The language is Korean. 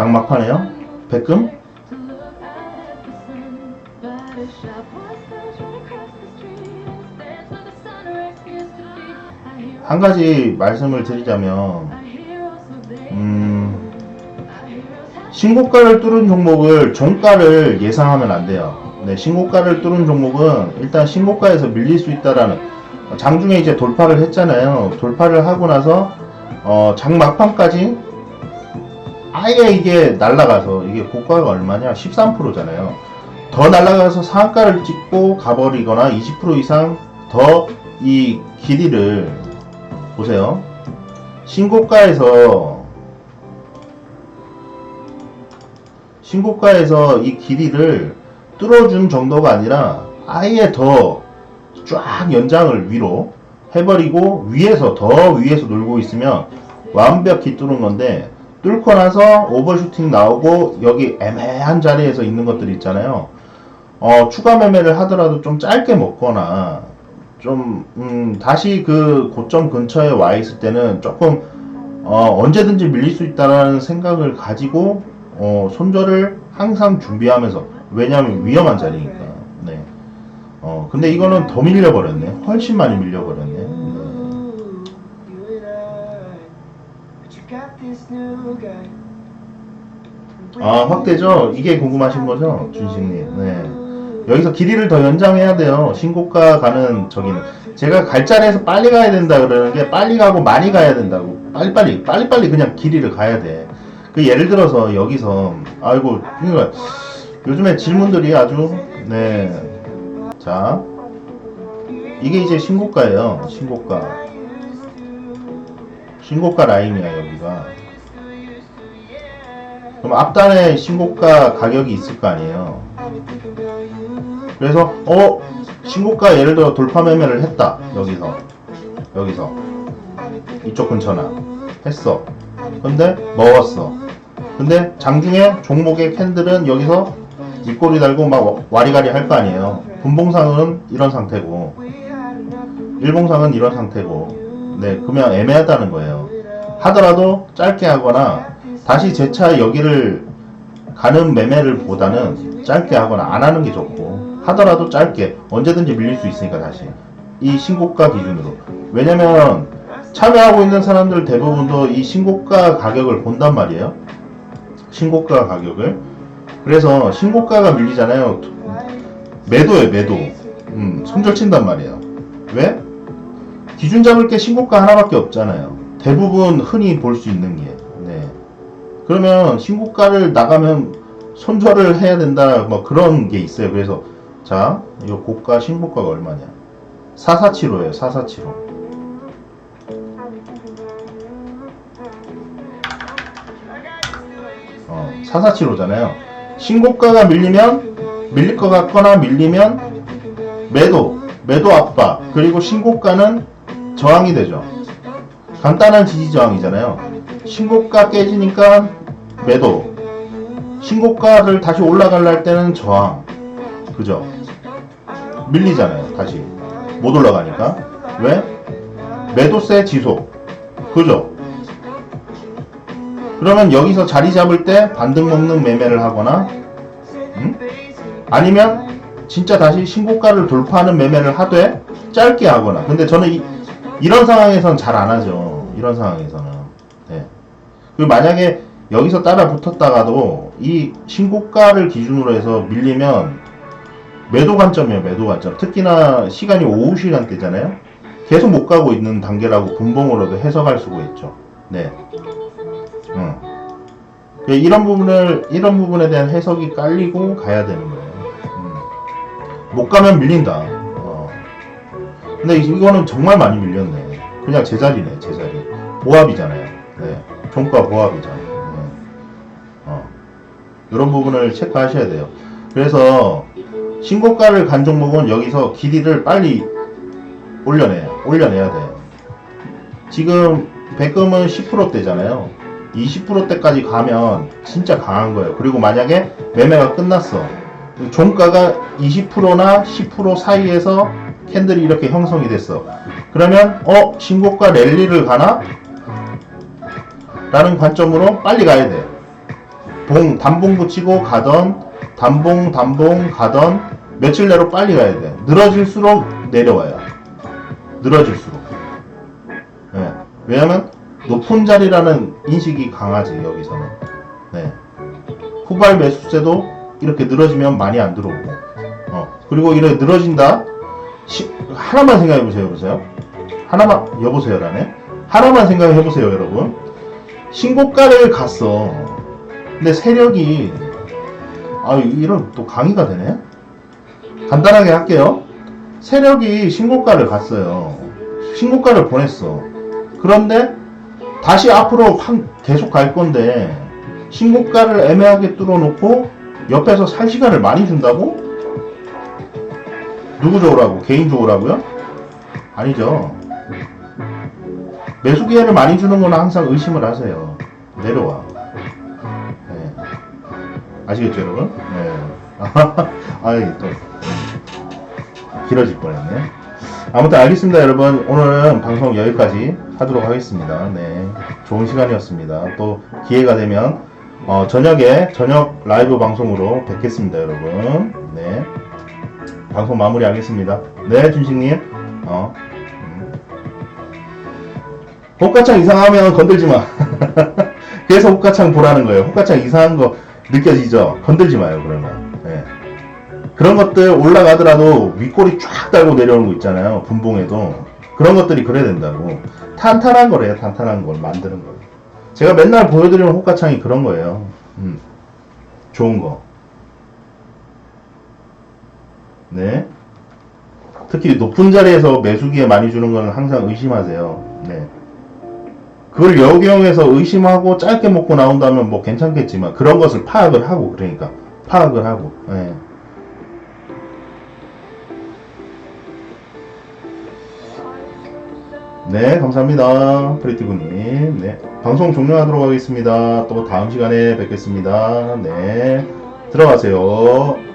장막판에요? 백금? 한 가지 말씀을 드리자면 음, 신고가를 뚫은 종목을 종가를 예상하면 안 돼요. 네, 신고가를 뚫은 종목은 일단 신고가에서 밀릴 수 있다라는 장중에 이제 돌파를 했잖아요. 돌파를 하고 나서 어, 장 막판까지 아예 이게 날라가서 이게 고가가 얼마냐? 13%잖아요. 더 날라가서 상한가를 찍고 가버리거나 20% 이상 더 이 길이를 보세요. 신고가에서 신고가에서 이 길이를 뚫어준 정도가 아니라 아예 더 쫙 연장을 위로 해버리고 위에서 더 위에서 놀고 있으면 완벽히 뚫은 건데 뚫고 나서 오버슈팅 나오고 여기 애매한 자리에서 있는 것들 있잖아요. 어, 추가 매매를 하더라도 좀 짧게 먹거나 좀 음, 다시 그 고점 근처에 와 있을 때는 조금 어, 언제든지 밀릴 수 있다는 생각을 가지고 어, 손절을 항상 준비하면서 왜냐하면 위험한 자리니까. 네. 어, 근데 이거는 더 밀려버렸네. 훨씬 많이 밀려버렸네. 아, 확대죠? 이게 궁금하신 거죠? 준식님. 네. 여기서 길이를 더 연장해야 돼요. 신고가 가는 저기는. 제가 갈 자리에서 빨리 가야 된다 그러는 게 빨리 가고 많이 가야 된다고. 빨리빨리, 빨리빨리 그냥 길이를 가야 돼. 그 예를 들어서 여기서, 아이고, 그러니까 요즘에 질문들이 아주, 네. 자. 이게 이제 신고가예요. 신고가. 신고가 라인이야, 여기가. 그럼 앞단에 신고가 가격이 있을 거 아니에요. 그래서 어? 신고가 예를 들어 돌파 매매를 했다. 여기서. 여기서. 이쪽 근처나. 했어. 근데 먹었어. 근데 장중에 종목의 캔들은 여기서 윗꼬리 달고 막 와리가리 할 거 아니에요. 분봉상은 이런 상태고. 일봉상은 이런 상태고. 네 그러면 애매하다는 거예요. 하더라도 짧게 하거나 다시 재차 여기를 가는 매매를 보다는 짧게 하거나 안 하는 게 좋고 하더라도 짧게 언제든지 밀릴 수 있으니까 다시 이 신고가 기준으로. 왜냐면 참여하고 있는 사람들 대부분도 이 신고가 가격을 본단 말이에요. 신고가 가격을. 그래서 신고가가 밀리잖아요. 매도에 매도. 음, 손절 친단 말이에요. 왜? 기준 잡을 게 신고가 하나밖에 없잖아요. 대부분 흔히 볼 수 있는 게. 네. 그러면 신고가를 나가면 손절을 해야 된다 뭐 그런 게 있어요. 그래서 자이 고가 신고가가 얼마냐? 4475에요 4475 어, 4475잖아요. 신고가가 밀리면 밀릴 것 같거나 밀리면 매도 매도 압박. 그리고 신고가는 저항이 되죠. 간단한 지지 저항이잖아요. 신고가 깨지니까 매도. 신고가를 다시 할 때는 저항. 그죠? 밀리잖아요 다시. 못 올라가니까. 왜? 매도세 지속. 그죠? 그러면 여기서 자리 잡을 때 반등 먹는 매매를 하거나 음? 아니면 진짜 다시 신고가를 돌파하는 매매를 하되 짧게 하거나. 근데 저는 이, 이런 상황에선 잘 안 하죠. 이런 상황에서는. 네. 그 만약에 여기서 따라 붙었다가도 이 신고가를 기준으로 해서 밀리면 매도 관점이에요 매도 관점 특히나 시간이 오후 시간대잖아요 계속 못 가고 있는 단계라고 분봉으로도 해석할 수가 있죠 네 응. 그 이런 부분을 이런 부분에 대한 해석이 깔리고 가야 되는 거예요 음. 못 가면 밀린다 어. 근데 이거는 정말 많이 밀렸네 그냥 제자리네 제자리 보합이잖아요 네. 종가 보합이잖아요. 이런 부분을 체크하셔야 돼요 그래서 신고가를 간 종목은 여기서 길이를 빨리 올려내요. 올려내야 돼요. 지금 백금은 10%대잖아요. 20%대까지 가면 진짜 강한 거예요. 그리고 만약에 매매가 끝났어. 종가가 20%나 10% 사이에서 캔들이 이렇게 형성이 됐어. 그러면 어 신고가 랠리를 가나? 라는 관점으로 빨리 가야 돼. 봉 단봉 붙이고 가던 단봉 단봉 가던 며칠 내로 빨리 가야 돼. 늘어질수록 내려와요. 늘어질수록. 네. 왜냐면 높은 자리라는 인식이 강하지 여기서는. 네. 후발 매수세도 이렇게 늘어지면 많이 안 들어오고. 어. 그리고 이렇게 늘어진다. 시- 하나만 생각해 보세요, 보세요. 하나만 여보세요라네. 하나만 생각해 보세요, 여러분. 신고가를 갔어. 근데 세력이 아 이런 또 강의가 되네. 간단하게 할게요. 세력이 신고가를 갔어요. 신고가를 보냈어. 그런데 다시 앞으로 한- 계속 갈 건데 신고가를 애매하게 뚫어놓고 옆에서 살 시간을 많이 준다고? 누구 좋으라고? 개인 좋으라고요? 아니죠. 매수 기회를 많이 주는 건 항상 의심을 하세요. 내려와. 네. 아시겠죠, 여러분? 네. 아이, 또. 길어질 뻔했네. 아무튼 알겠습니다, 여러분. 오늘은 방송 여기까지 하도록 하겠습니다. 네. 좋은 시간이었습니다. 또 기회가 되면, 어, 저녁에, 저녁 라이브 방송으로 뵙겠습니다, 여러분. 네. 방송 마무리 하겠습니다. 네, 준식님. 어. 음. 호가창 이상하면 건들지 마. 그래서 호가창 보라는 거예요. 호가창 이상한 거 느껴지죠? 건들지 마요, 그러면. 예. 그런 것들 올라가더라도 윗골이 쫙 달고 내려오는 거 있잖아요. 분봉에도. 그런 것들이 그래야 된다고. 탄탄한 거래요, 탄탄한 걸 만드는 거. 제가 맨날 보여드리는 호가창이 그런 거예요. 음. 좋은 거. 네. 특히 높은 자리에서 매수기에 많이 주는 거는 항상 의심하세요. 네. 그걸 역용해서 의심하고 짧게 먹고 나온다면 뭐 괜찮겠지만 그런 것을 파악을 하고 그러니까 파악을 하고 예. 네 감사합니다. 프리티구님. 네. 방송 종료하도록 하겠습니다. 또 다음 시간에 뵙겠습니다. 네. 들어가세요